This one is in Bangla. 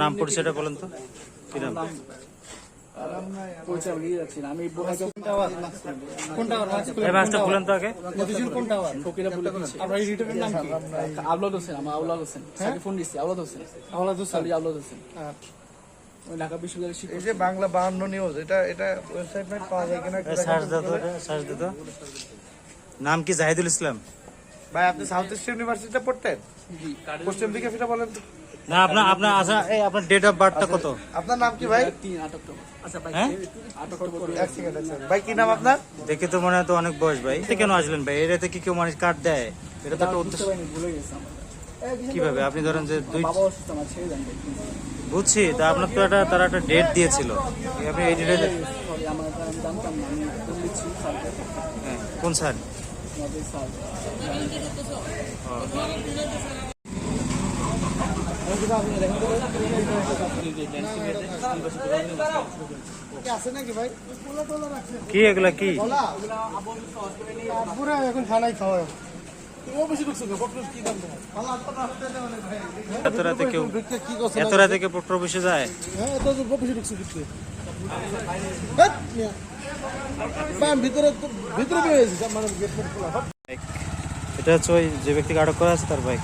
নাম পরিচয়টা বলেন তো। কি নাম? আওলাদ হোসেন আওলাদ হোসেন আওলাদ আওলাদ ঢাকা বিশ্ববিদ্যালয়ের শিক্ষক এই যে বাংলা বাহান্ন নিউজ এটা এটা ওয়েবসাইট পাওয়া যায় কিনা সার্চ দাও সার্চ দাও নাম কি? জাহিদুল ইসলাম। ভাই আপনি সাউথ ইস্ট ইউনিভার্সিটিতে পড়তেন? পশ্চিম দিকে ফিরে বলেন তো। না আপনার আপনার আচ্ছা এই আপনার ডেট অফ বার্থটা কত? আপনার নাম কি ভাই? তিন আট অক্টোবর। হ্যাঁ? আট অক্টোবর। এক সেকেন্ড এক ভাই কি নাম আপনার? দেখে তো মনে হয় তো অনেক বয়স ভাই। এতে কেন আসলেন ভাই? এটাতে কি কেউ মানুষ কার্ড দেয়? এটা তো একটা উদ্দেশ্য। ভুলে গেছি কীভাবে? আপনি ধরেন যে দুই বুঝছি তা আপনার তো একটা তারা একটা ডেট দিয়েছিল। আপনি এই ডেটে স্যারকে। কোন স্যার আমাদের স্যার আছে নাকি ভাই কি এগুলা কি? এখন খানাই খাওয়া। এত রাতে কেউ এত রাতে কেউ প্রবেশে যায়? হ্যাঁ এটা হচ্ছে ওই যে ব্যক্তিকে আটক করা আছে তার বাইক।